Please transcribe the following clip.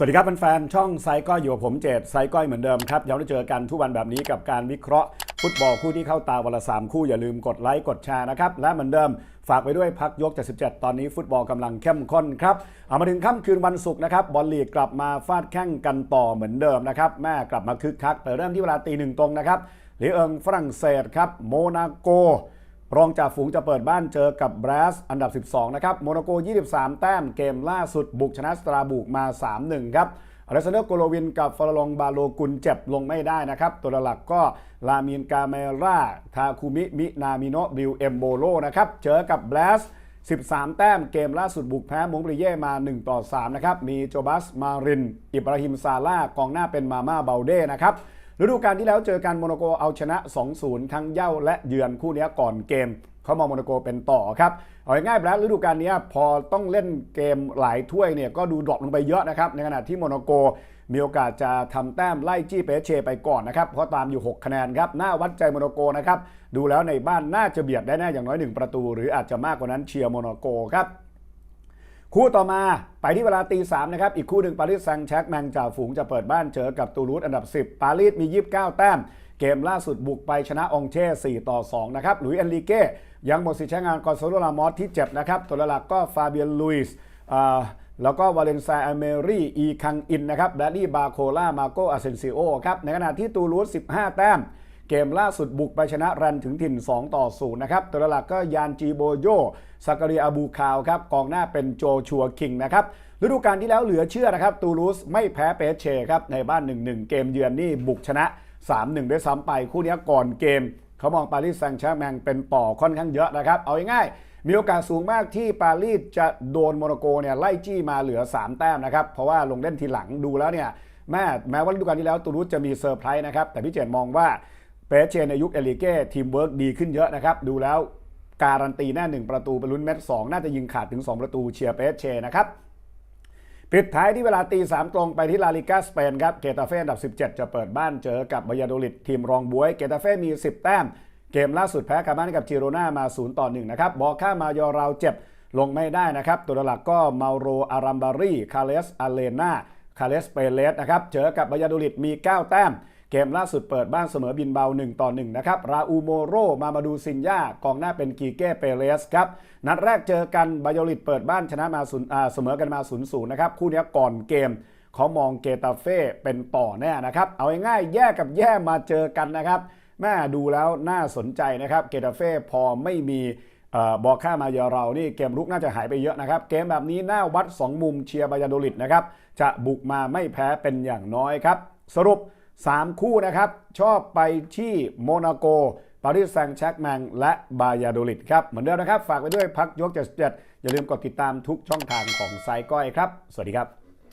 สวัสดีครับแฟนๆช่องไซก้อยอยู่กับผมเจตไซก้อยเหมือนเดิมครับย้อนได้เจอกันทุกวันแบบนี้กับการวิเคราะห์ฟุตบอลคู่ที่เข้าตาวันละสามคู่อย่าลืมกดไลค์กดแชร์นะครับ และเหมือนเดิมฝากไปด้วยพักยก77ตอนนี้ฟุตบอลกำลังเข้มข้นครับ เอามาถึงค่ำคืนวันศุกร์นะครับบอลลีกกลับมาฟาดแข้งกันต่อเหมือนเดิมนะครับแม่กลับมาคึกคักแต่เริ่มที่เวลาตีหนึ่งตรงนะครับหรือเอิงฝรั่งเศสครับโมนาโก รองจากฝูงจะเปิดบ้านเจอกับบรัสอันดับ 12 นะครับ โมนาโก 23 แต้มเกมล่าสุดบุกชนะสตราบุกมา 3-1 ครับอเลสซานเดอร์โกโลวินกับฟาลองบาโลกุลเจ็บลงไม่ได้นะครับ ตัวหลักก็ลามินกาเมราทาคุมิมินามิโนะบิลเอมโบโลนะครับเจอกับบรัส13 แต้มเกมล่าสุดบุกแพ้มงปรีเย่มา 1 ต่อ 3 นะครับ มีโจบัสมาริน อิบราฮิมซาลากองหน้าเป็นมาม่าเบลเด้นะครับ ฤดูกาลที่แล้วเจอกันโมโนโกเอาชนะ 2-0 ทั้งเย่าและเยือนคู่นี้ก่อนเกมเขามองโมโนโกเป็นต่อครับเอาง่ายๆแล้วฤดูกาลนี้พอต้องเล่นเกมหลายถ้วยเนี่ยก็ดูดรอปลงไปเยอะนะครับในขณะที่โมโนโกมีโอกาสจะทำแต้มไล่จี้เปเชไปก่อนนะครับเพราะตามอยู่ 6 คะแนนครับหน้าวัดใจโมโนโกนะครับดูแล้วในบ้านน่าจะเบียดได้แน่อย่างน้อย 1 ประตู หรืออาจจะมากกว่านั้นเชียร์โมนโกครับ คู่ต่อมาไปที่เวลาตีสามนะครับ อีกคู่หนึ่งปารีสแซงแช็กแมงจ่าฝูงจะเปิดบ้านเจอกับตูรูสอันดับ 10 ปารีสมี 29 แต้ม เกมล่าสุดบุกไปชนะองเช่ 4 ต่อ 2 นะครับหลุยส์เอนริเก้ยังหมดสิทธิ์ใช้งานกอนโซโลลามอสที่เจ็บนะครับ ตัวหลักก็ฟาเบียนลุยส์อ่าแล้วก็วาเลนซาอเมรีอีคังอินนะครับแดดดี้บาโคล่ามาโกอาเซนซิโอครับในขณะที่ตูรูส15 แต้ม เกมล่าสุดบุกไปชนะรันถึงถิ่น 2 ต่อ 0 นะครับ ตัวหลักก็ยานจีโบโยซากาเรียอาบูคาวครับ กองหน้าเป็นโจชัวคิงนะครับ ฤดูกาลที่แล้วเหลือเชื่อนะครับ ตูรูสไม่แพ้เปเชครับ ในบ้าน 1-1 เกมเยือนนี่บุกชนะ 3-1 ด้วยซ้ำไป คู่นี้ก่อนเกม เขามองปารีสแซงต์แชร์แมงเป็นต่อค่อนข้างเยอะนะครับ เอาง่ายๆมีโอกาสสูงมากที่ปารีสจะโดนโมนาโกเนี่ยไล่จี้มาเหลือ 3 แต้มนะครับ เพราะว่าลงเล่นทีหลังดูแล้วเนี่ยแม้แม้ว่าฤดูกาลที่แล้วตูรูสจะมีเซอร์ไพรส์นะครับ แต่พี่เจนมองว่า เปเชในยุคเอลิเก้ทีมเวิร์กดีขึ้นเยอะนะครับ ดูแล้วการันตีแน่หนึ่งประตูเป็นลุ้นเม็ดสองน่าจะยิงขาดถึง 2 ประตูเชียร์เปเชนะครับปิดท้ายที่เวลาตีสามตรงไปที่ลาลิกาสเปนครับเกตาเฟ่อันดับ 17 จะเปิดบ้านเจอกับบายาโดลิดทีมรองบวย เกตาเฟ่มี 10 แต้ม เกมล่าสุดแพ้คาบ้านกับจิโรนามา 0 ต่อ 1 นะครับ บอกข้ามายอราวเจ็บลงไม่ได้นะครับ ตัวหลักก็เมาโรอารัมบารีคาเลสอาเลนาคาเลสเปเลสนะครับเจอกับบายาโดลิดมี 9 แต้ม เกมล่าสุดเปิดบ้านเสมอบินเบา 1 ต่อ 1 นะครับ ราอูโมโร มามาดูซินยากองหน้าเป็นกีเก้เปเรสครับ นัดแรกเจอกันบายอลิดเปิดบ้านชนะมา0อ่าเสมอกันมา0-0นย์นะครับ คู่นี้ก่อนเกมเขามองเกตาเฟ่เป็นต่อแน่นะครับ เอาง่ายๆแย่กับแย่มาเจอกันนะครับแม่ดูแล้วน่าสนใจนะครับ เกตาเฟ่พอไม่มีอบอกค่ามาเยาเรานี่เกมรุกน่าจะหายไปเยอะนะครับ เกมแบบนี้น่าวัด 2 มุมเชียร์บายาโดลิดนะครับ จะบุกมาไม่แพ้เป็นอย่างน้อยครับ สรุป 3 คู่นะครับ ชอบไปที่โมนาโกปารีสแซงต์แชกแมงและบายาโดลิดครับ เหมือนเดิมนะครับ ฝากไปด้วยพักยกเจ็ดอย่าลืมกดติดตามทุกช่องทางของไซก้อยครับ สวัสดีครับ